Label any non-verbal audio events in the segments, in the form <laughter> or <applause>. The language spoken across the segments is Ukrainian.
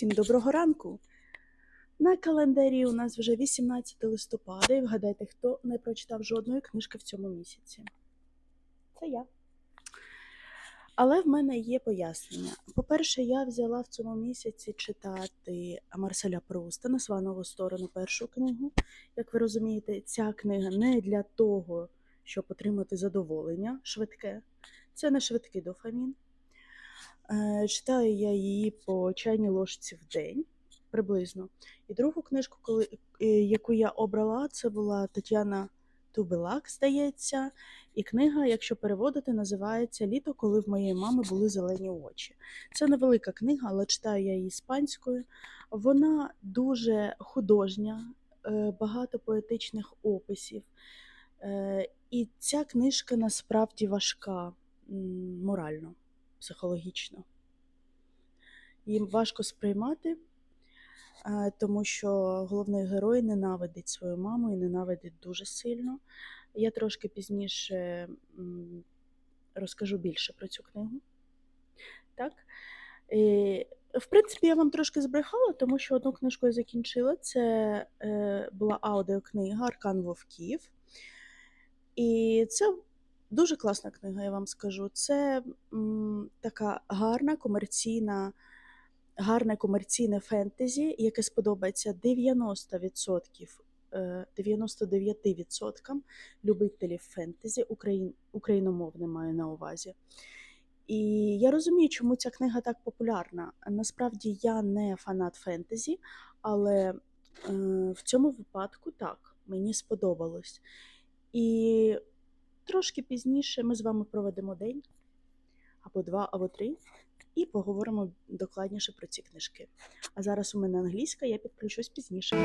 Всім доброго ранку! На календарі у нас вже 18 листопада, і вгадайте, хто не прочитав жодної книжки в цьому місяці. Це я. Але в мене є пояснення. По-перше, я взяла в цьому місяці читати Марселя Пруста на сванову сторону першу книгу. Як ви розумієте, ця книга не для того, щоб отримати задоволення швидке. Це не швидкий дофамін. Е, Читаю я її по чайній ложці в день приблизно. І другу книжку, коли, е, яку я обрала, це була Тетяна Тубилак, здається. І книга, якщо переводити, називається Літо, коли в моєї мами були зелені очі. Це невелика книга, але читаю я її іспанською. Вона дуже художня, е, багато поетичних описів. І ця книжка насправді важка морально, психологічно. Їм важко сприймати, е, тому що головний герой ненавидить свою маму і ненавидить дуже сильно. Я трошки пізніше розкажу більше про цю книгу. Так? І, в принципі, я вам трошки збрехала, тому що одну книжку я закінчила. Це е, була аудіокнига Аркан Вовків. І це дуже класна книга, я вам скажу. Це м, така гарна комерційна, гарне комерційне фентезі, яке сподобається 90%, е, 99% любителів фентезі, україн, україномовне маю на увазі. І я розумію, чому ця книга так популярна. Насправді я не фанат фентезі, але е, в цьому випадку так, мені сподобалось. І трошки пізніше ми з вами проведемо день або два, або три, і поговоримо докладніше про ці книжки. А зараз у мене англійська, я підключусь пізніше.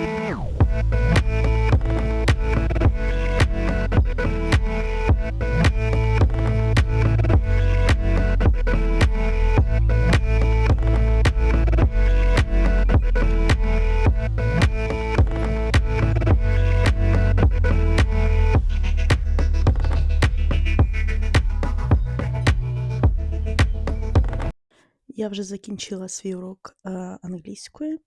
Я вже закінчила свій урок е, англійської,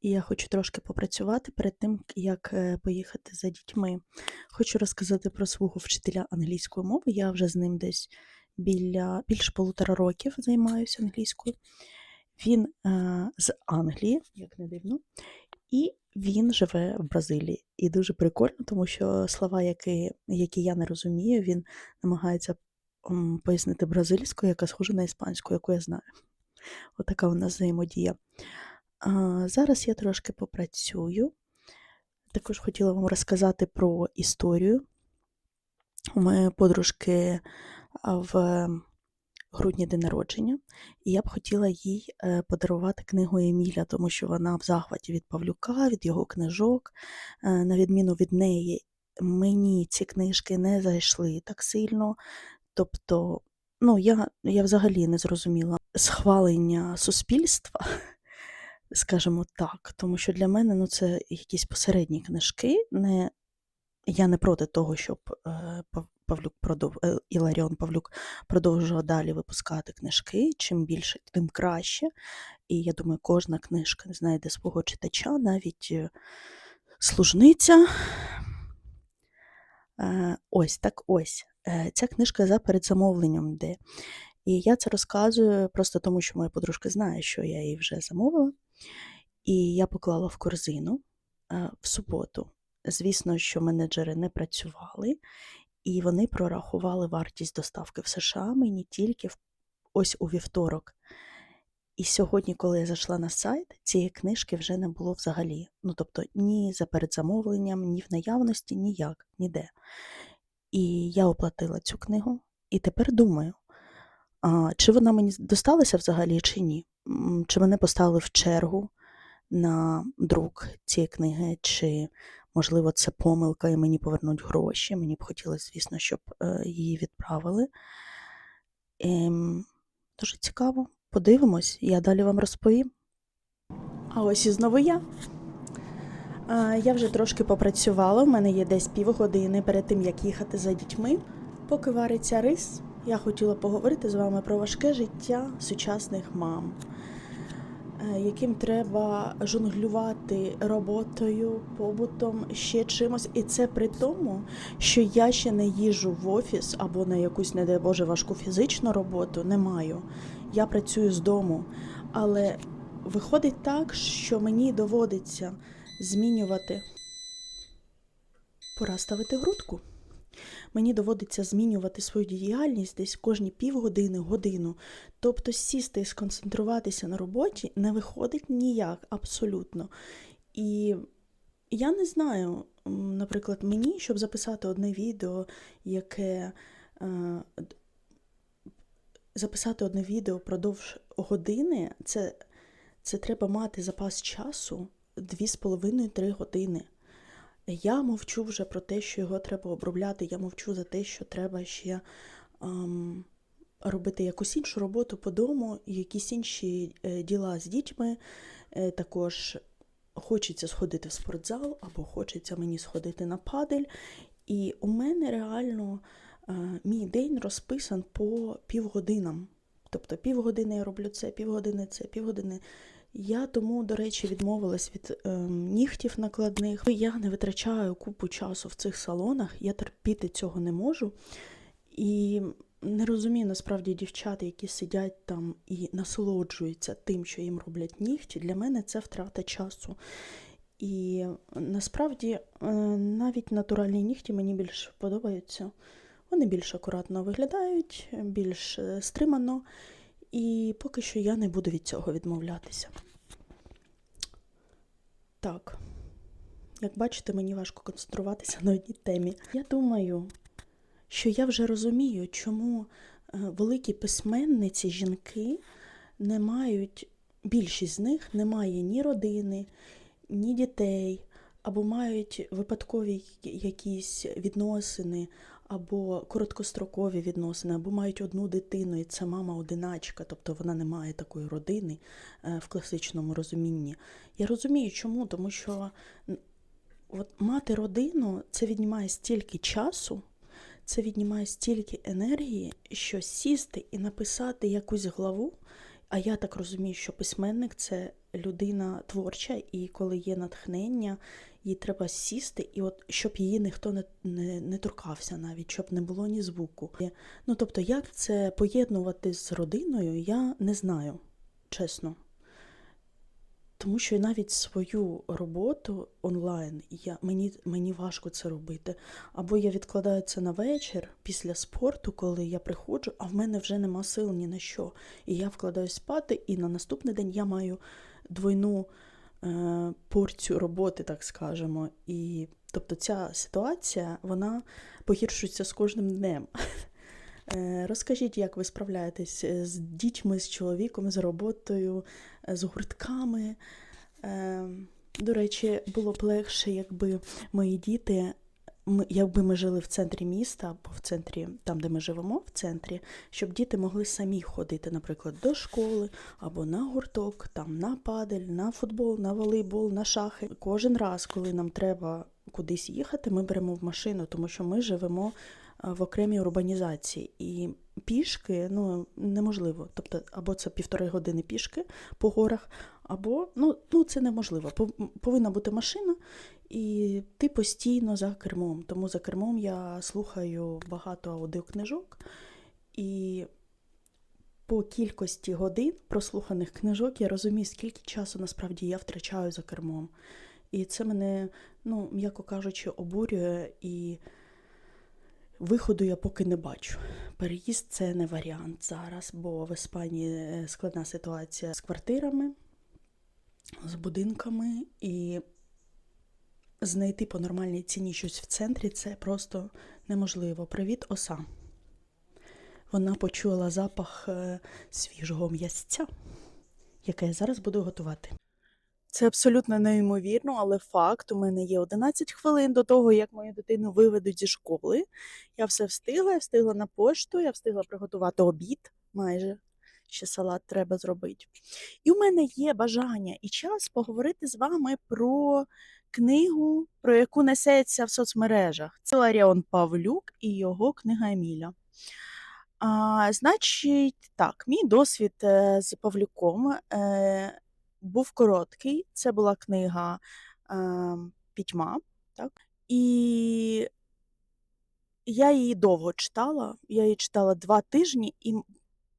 і я хочу трошки попрацювати перед тим, як е, поїхати за дітьми. Хочу розказати про свого вчителя англійської мови. Я вже з ним десь біля більше полутора років займаюся англійською. Він е, з Англії, як не дивно, і він живе в Бразилії. І дуже прикольно, тому що слова, які, які я не розумію, він намагається пояснити бразильською, яка схожа на іспанську, яку я знаю. Отака у нас взаємодія. А, зараз я трошки попрацюю. Також хотіла вам розказати про історію. У моєї подружки в грудні день народження, і я б хотіла їй е, подарувати книгу Еміля, тому що вона в захваті від Павлюка, від його книжок. Е, На відміну від неї, мені ці книжки не зайшли так сильно. Тобто, ну, я, я взагалі не зрозуміла схвалення суспільства, <laughs> скажімо так, тому що для мене ну, це якісь посередні книжки. Не, я не проти того, щоб е, Павлюк продов... е, Іларіон Павлюк продовжував далі випускати книжки. Чим більше, тим краще. І я думаю, кожна книжка знайде свого читача, навіть е, служниця. Ось так ось. Е, Ця книжка за передзамовленням йде. І я це розказую просто тому, що моя подружка знає, що я її вже замовила. І я поклала в корзину е, в суботу. Звісно, що менеджери не працювали, і вони прорахували вартість доставки в США мені тільки ось у вівторок. І сьогодні, коли я зайшла на сайт, цієї книжки вже не було взагалі. Ну, тобто, ні за передзамовленням, ні в наявності, ніяк, ніде. І я оплатила цю книгу, і тепер думаю, чи вона мені досталася взагалі, чи ні? Чи мене поставили в чергу на друк цієї книги, чи, можливо, це помилка і мені повернуть гроші. Мені б хотілося, звісно, щоб е, її відправили. Ем, дуже цікаво. Подивимось, я далі вам розповім. А ось і знову я. Я вже трошки попрацювала. У мене є десь півгодини перед тим, як їхати за дітьми. Поки вариться рис, я хотіла поговорити з вами про важке життя сучасних мам. е, яким треба жонглювати роботою, побутом, ще чимось. І це при тому, що я ще не їжу в офіс або на якусь, не дай Боже, важку фізичну роботу не маю. Я працюю з дому. Але виходить так, що мені доводиться змінювати. Пора ставити грудку. Мені доводиться змінювати свою діяльність десь кожні півгодини, годину. Тобто сісти і сконцентруватися на роботі не виходить ніяк абсолютно. І я не знаю, наприклад, мені, щоб записати одне відео, яке е, записати одне відео впродовж години, це, це треба мати запас часу 2,5-3 години. Я мовчу вже про те, що його треба обробляти. Я мовчу за те, що треба ще ем, робити якусь іншу роботу по дому, якісь інші е, діла з дітьми. Е, також хочеться сходити в спортзал, або хочеться мені сходити на падель. І у мене реально е, мій день розписан по півгодинам. Тобто півгодини я роблю це, півгодини це, півгодини. Я тому, до речі, відмовилась від ем, нігтів накладних. Я не витрачаю купу часу в цих салонах, я терпіти цього не можу. І не розумію насправді дівчат, які сидять там і насолоджуються тим, що їм роблять нігті. Для мене це втрата часу. І насправді е, навіть натуральні нігті мені більш подобаються. Вони більш акуратно виглядають, більш е, стримано. І поки що я не буду від цього відмовлятися. Так, як бачите, мені важко концентруватися на одній темі. Я думаю, що я вже розумію, чому е, великі письменниці жінки не мають, більшість з них не має ні родини, ні дітей, або мають випадкові якісь відносини, або короткострокові відносини, або мають одну дитину, і це мама одиначка, тобто вона не має такої родини е, в класичному розумінні. Я розумію, чому, тому що от мати родину це віднімає стільки часу, це віднімає стільки енергії, що сісти і написати якусь главу. А я так розумію, що письменник це людина творча, і коли є натхнення, їй треба сісти, і от щоб її ніхто не, не, не торкався навіть, щоб не було ні звуку. Ну тобто, як це поєднувати з родиною, я не знаю, чесно. Тому що навіть свою роботу онлайн я, мені, мені важко це робити. Або я відкладаю це на вечір після спорту, коли я приходжу, а в мене вже нема сил ні на що. І я вкладаюсь спати, і на наступний день я маю двойну е, порцію роботи, так скажемо. І тобто ця ситуація вона погіршується з кожним днем. Е, Розкажіть, як ви справляєтесь е, з дітьми, з чоловіком, з роботою, е, з гуртками. До речі, було б легше, якби мої діти, якби ми жили в центрі міста, або в центрі, там, де ми живемо, в центрі, щоб діти могли самі ходити, наприклад, до школи або на гурток, там на падель, на футбол, на волейбол, на шахи. Кожен раз, коли нам треба кудись їхати, ми беремо в машину, тому що ми живемо в окремій урбанізації. І пішки ну, неможливо. Тобто, або це півтори години пішки по горах, або ну, ну це неможливо. Повинна бути машина, і ти постійно за кермом. Тому за кермом я слухаю багато аудіокнижок. І по кількості годин прослуханих книжок я розумію, скільки часу насправді я втрачаю за кермом. І це мене, ну, м'яко кажучи, обурює і виходу я поки не бачу. Переїзд це не варіант зараз, бо в Іспанії е, складна ситуація з квартирами, з будинками, і знайти по нормальній ціні щось в центрі це просто неможливо. Привіт, оса. Вона почула запах е, свіжого м'ясця, яке я зараз буду готувати. Це абсолютно неймовірно, але факт, у мене є 11 хвилин до того, як мою дитину виведуть зі школи. Я все встигла, я встигла на пошту, я встигла приготувати обід майже. Ще салат треба зробити. І у мене є бажання і час поговорити з вами про книгу, про яку несеться в соцмережах. Це Ларіон Павлюк і його книга Еміля. А, значить, так, мій досвід е, з Павлюком. Е, був короткий. Це була книга е, Пітьма. Так? І я її довго читала. Я її читала два тижні, і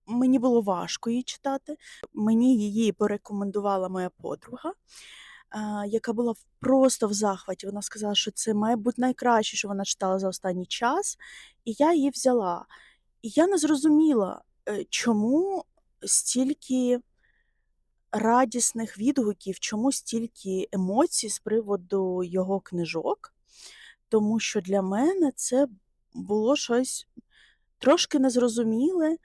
мені було важко її читати. Мені її порекомендувала моя подруга, яка була просто в захваті. Вона сказала, що це має бути найкраще, що вона читала за останній час. І я її взяла. І я не зрозуміла, е, чому стільки радісних відгуків, чому стільки емоцій з приводу його книжок. Тому що для мене це було щось трошки незрозуміле,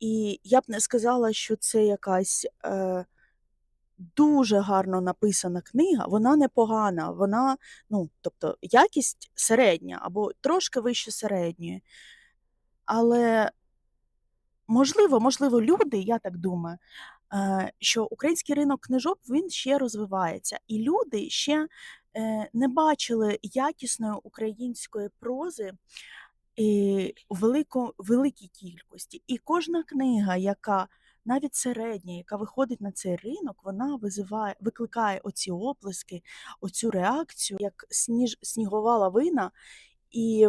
і я б не сказала, що це якась е, дуже гарно написана книга. Вона непогана, вона, ну, тобто, якість середня або трошки вище середньої. Але можливо, можливо, люди, я так думаю, що український ринок книжок він ще розвивається, і люди ще е, не бачили якісної української прози велико, великій кількості. І кожна книга, яка навіть середня, яка виходить на цей ринок, вона визиває, викликає оці оплески, оцю реакцію, як сніж, снігова лавина. І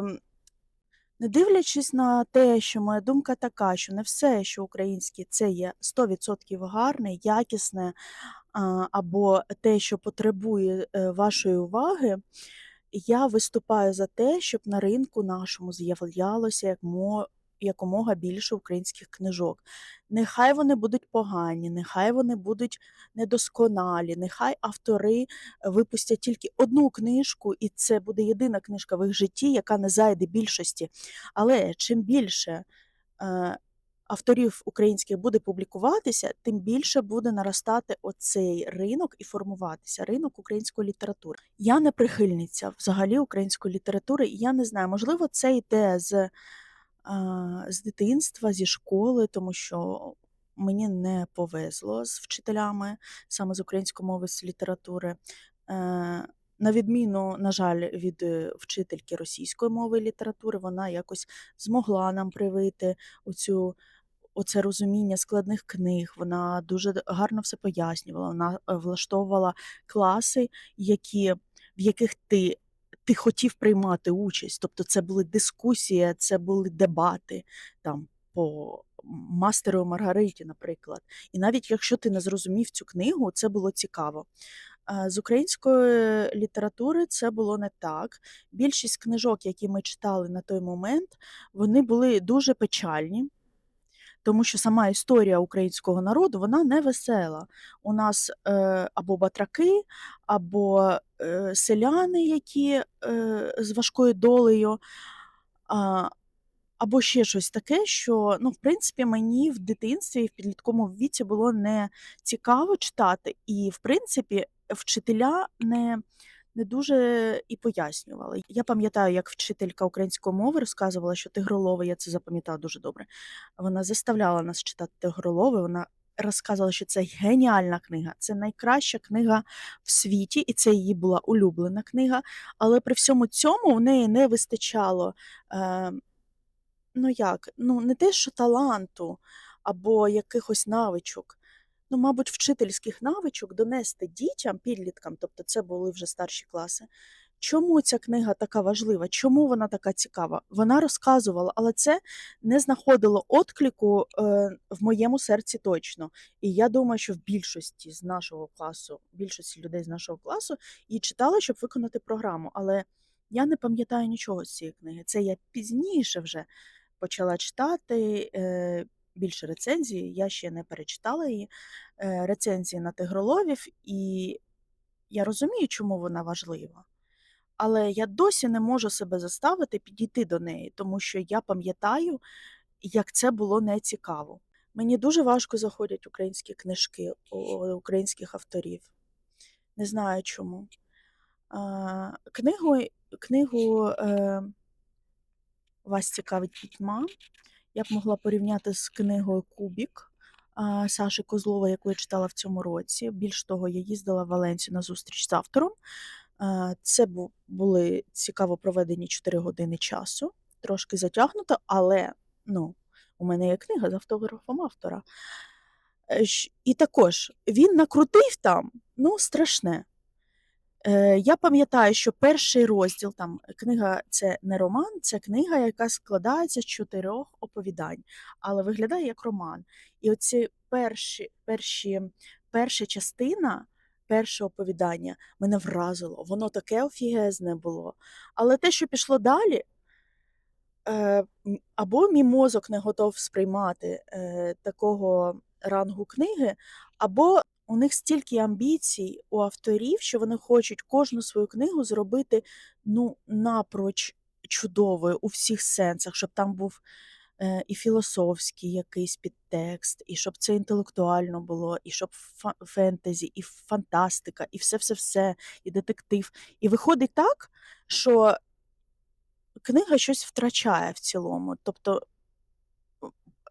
не дивлячись на те, що моя думка така, що не все, що українське, це є 100% гарне, якісне, або те, що потребує е, вашої уваги, я виступаю за те, щоб на ринку нашому з'являлося як якомога більше українських книжок. Нехай вони будуть погані, нехай вони будуть недосконалі, нехай автори випустять тільки одну книжку, і це буде єдина книжка в їх житті, яка не зайде більшості. Але чим більше е, авторів українських буде публікуватися, тим більше буде наростати оцей ринок і формуватися ринок української літератури. Я не прихильниця взагалі української літератури, і я не знаю, можливо, це йде з, з дитинства, зі школи, тому що мені не повезло з вчителями саме з української мови, з літератури. Е, на відміну, на жаль, від е, вчительки російської мови і літератури, вона якось змогла нам привити оцю, оце розуміння складних книг. Вона дуже гарно все пояснювала. Вона е, влаштовувала класи, які, в яких ти, ти хотів приймати участь. Тобто це були дискусії, це були дебати там по мастеру Маргариті, наприклад. І навіть якщо ти не зрозумів цю книгу, це було цікаво. З української літератури це було не так. Більшість книжок, які ми читали на той момент, вони були дуже печальні, тому що сама історія українського народу вона не весела. У нас е, або батраки, або е, селяни, які е, з важкою долею. А, або ще щось таке, що, ну, в принципі, мені в дитинстві і в підлітковому віці було не цікаво читати. І, в принципі, вчителя не, не дуже і пояснювали. Я пам'ятаю, як вчителька української мови розказувала, що тигролови, я це запам'ятала дуже добре. Вона заставляла нас читати тигролови. Вона розказувала, що це геніальна книга, це найкраща книга в світі, і це її була улюблена книга. Але при всьому цьому в неї не вистачало. Е, Ну як? Ну, не те, що таланту або якихось навичок. Ну, мабуть, вчительських навичок донести дітям, підліткам, тобто це були вже старші класи. Чому ця книга така важлива? Чому вона така цікава? Вона розказувала, але це не знаходило отклику е, в моєму серці точно. І я думаю, що в більшості з нашого класу, більшості людей з нашого класу її читали, щоб виконати програму. Але я не пам'ятаю нічого з цієї книги. Це я пізніше вже почала читати е, більше рецензій, я ще не перечитала її е, рецензії на тигроловів, і я розумію, чому вона важлива. Але я досі не можу себе заставити підійти до неї, тому що я пам'ятаю, як це було нецікаво. Мені дуже важко заходять українські книжки українських авторів. Не знаю чому. Книгу, книгу е, вас цікавить пітьма. Я б могла порівняти з книгою Кубік Саші Козлова, яку я читала в цьому році. Більш того, я їздила в Валенцію на зустріч з автором. Це були цікаво проведені 4 години часу, трошки затягнуто, але ну, у мене є книга з автографом автора. Е, І також він накрутив там, ну, страшне. Е, Я пам'ятаю, що перший розділ там книга це не роман, це книга, яка складається з чотирьох оповідань, але виглядає як роман. І оці перші, перші, перша частина, перше оповідання мене вразило. Воно таке офігезне було. Але те, що пішло далі, е, або мій мозок не готов сприймати е, такого рангу книги, або у них стільки амбіцій у авторів, що вони хочуть кожну свою книгу зробити ну, напроч чудовою у всіх сенсах, щоб там був е, і філософський якийсь підтекст, і щоб це інтелектуально було, і щоб фа- фентезі, і фантастика, і все-все-все, і детектив. І виходить так, що книга щось втрачає в цілому. Тобто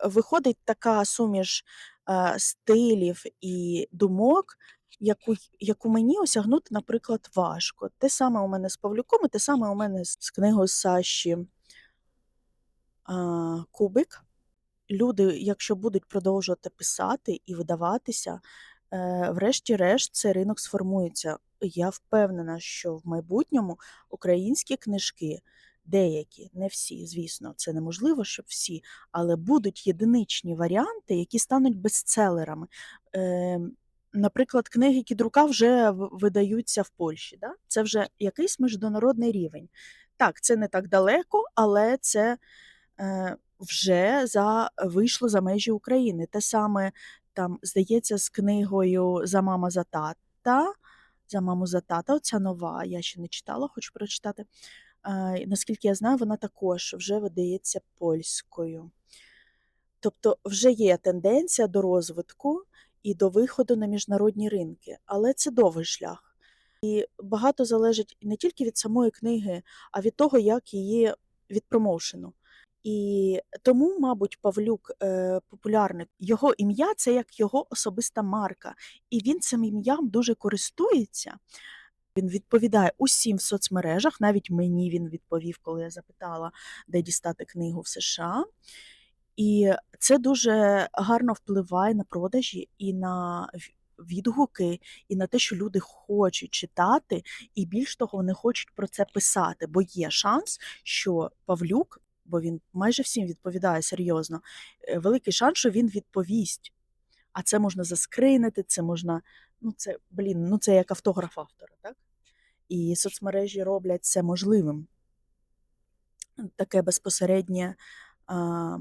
виходить така суміш е, стилів і думок, яку, яку мені осягнути, наприклад, важко. Те саме у мене з Павлюком, і те саме у мене з книгою Саші а, Кубик. Люди, якщо будуть продовжувати писати і видаватися, е, врешті-решт цей ринок сформується. Я впевнена, що в майбутньому українські книжки, деякі, не всі, звісно, це неможливо, щоб всі, але будуть єдиничні варіанти, які стануть бестселерами. Е, Наприклад, книги Кідрука вже видаються в Польщі. Да? Це вже якийсь міжнародний рівень. Так, це не так далеко, але це е, вже за, вийшло за межі України. Те саме, там, здається, з книгою За мама за тата. За маму за тата, оця нова, я ще не читала, хочу прочитати. Наскільки я знаю, вона також вже видається польською. Тобто вже є тенденція до розвитку і до виходу на міжнародні ринки, але це довгий шлях. І багато залежить не тільки від самої книги, а від того, як її відпромоушену. І тому, мабуть, Павлюк е, популярний. Його ім'я це як його особиста марка, і він цим ім'ям дуже користується. Він відповідає усім в соцмережах, навіть мені він відповів, коли я запитала, де дістати книгу в США. І це дуже гарно впливає на продажі і на відгуки, і на те, що люди хочуть читати, і більш того, вони хочуть про це писати. Бо є шанс, що Павлюк, бо він майже всім відповідає серйозно, е, великий шанс, що він відповість. А це можна заскринити, це можна. Ну, це, блін, ну це як автограф автора, так? І соцмережі роблять це можливим. Таке безпосереднє. А,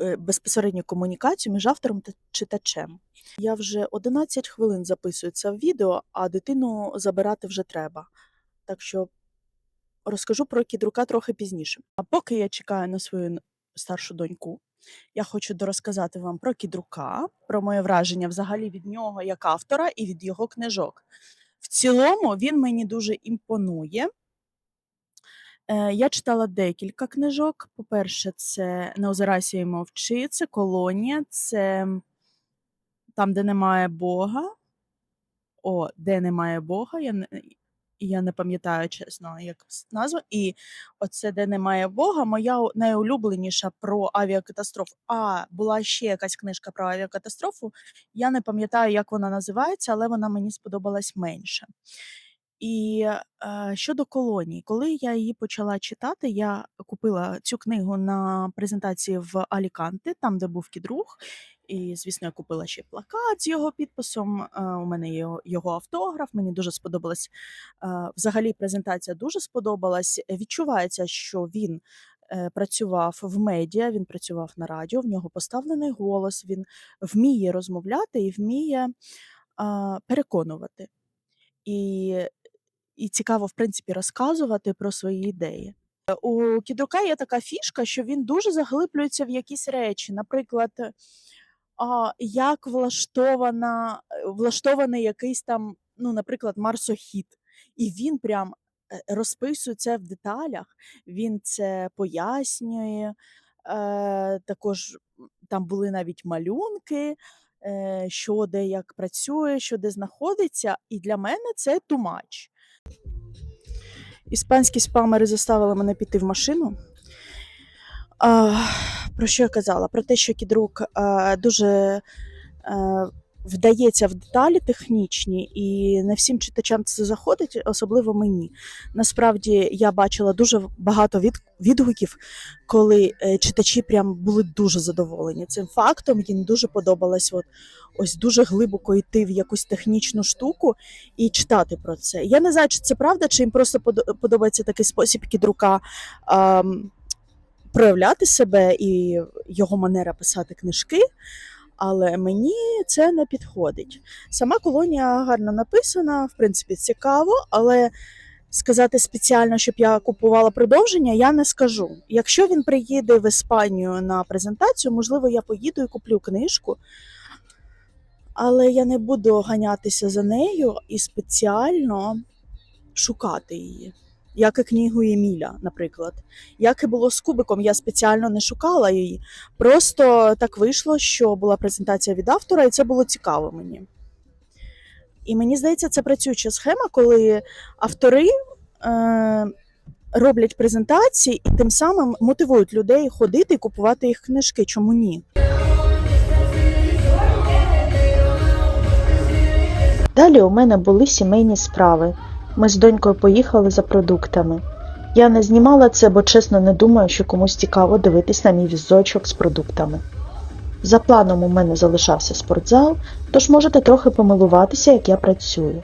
е, безпосередню комунікацію між автором та читачем. Я вже 11 хвилин записую це в відео, а дитину забирати вже треба. Так що розкажу про кідрука трохи пізніше. А поки я чекаю на свою старшу доньку, я хочу дорозказати вам про кідрука, про моє враження взагалі від нього як автора і від його книжок. В цілому він мені дуже імпонує. Е, Я читала декілька книжок. По-перше, це Не озирайся і мовчи, це колонія, це там, де немає Бога. О, де немає Бога. Я я не пам'ятаю чесно, як с- назва. І оце де немає Бога, моя найулюбленіша про авіакатастрофу. А була ще якась книжка про авіакатастрофу. Я не пам'ятаю, як вона називається, але вона мені сподобалась менше. І е, щодо колонії, коли я її почала читати, я купила цю книгу на презентації в Аліканте, там, де був кідруг. І, звісно, я купила ще плакат з його підписом. е, У мене є його, автограф. Мені дуже сподобалась. е, Взагалі, презентація дуже сподобалась. Відчувається, що він е, працював в медіа, він працював на радіо, в нього поставлений голос, він вміє розмовляти і вміє а, переконувати. І і цікаво, в принципі, розказувати про свої ідеї. Е, У Кідрука є така фішка, що він дуже заглиблюється в якісь речі. Наприклад, як влаштована, е, влаштований якийсь там, ну, наприклад, марсохід. І він прям е, розписує це в деталях, він це пояснює. Е, також там були навіть малюнки, е, що де як працює, що де знаходиться. І для мене це much. Іспанські спамери заставили мене піти в машину. Про що я казала? Про те, що кідрук дуже е, вдається в деталі технічні, і не всім читачам це заходить, особливо мені. Насправді я бачила дуже багато від, відгуків, коли е, читачі прям були дуже задоволені цим фактом. Їм дуже подобалось от, ось дуже глибоко йти в якусь технічну штуку і читати про це. Я не знаю, чи це правда, чи їм просто подобається такий спосіб кідрука. проявляти себе і його манера писати книжки, але мені це не підходить. Сама колонія гарно написана, в принципі, цікаво, але сказати спеціально, щоб я купувала продовження, я не скажу. Якщо він приїде в Іспанію на презентацію, можливо, я поїду і куплю книжку. Але я не буду ганятися за нею і спеціально шукати її. Як і книгу Еміля, наприклад. Як і було з кубиком, я спеціально не шукала її. Просто так вийшло, що була презентація від автора, і це було цікаво мені. І мені здається, це працююча схема, коли автори е, роблять презентації і тим самим мотивують людей ходити і купувати їх книжки. Чому ні? Далі у мене були сімейні справи. Ми з донькою поїхали за продуктами. Я не знімала це, бо чесно не думаю, що комусь цікаво дивитись на мій візочок з продуктами. За планом у мене залишався спортзал, тож можете трохи помилуватися, як я працюю.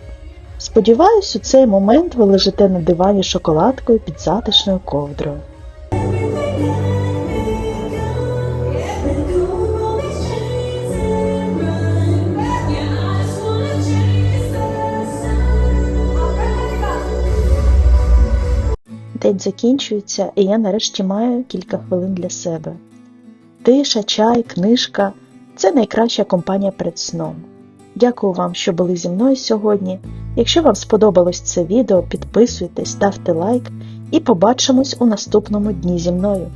Сподіваюсь, у цей момент ви лежите на дивані шоколадкою під затишною ковдрою. День закінчується, і я нарешті маю кілька хвилин для себе. Тиша, чай, книжка це найкраща компанія перед сном. Дякую вам, що були зі мною сьогодні. Якщо вам сподобалось це відео, підписуйтесь, ставте лайк і побачимось у наступному дні зі мною.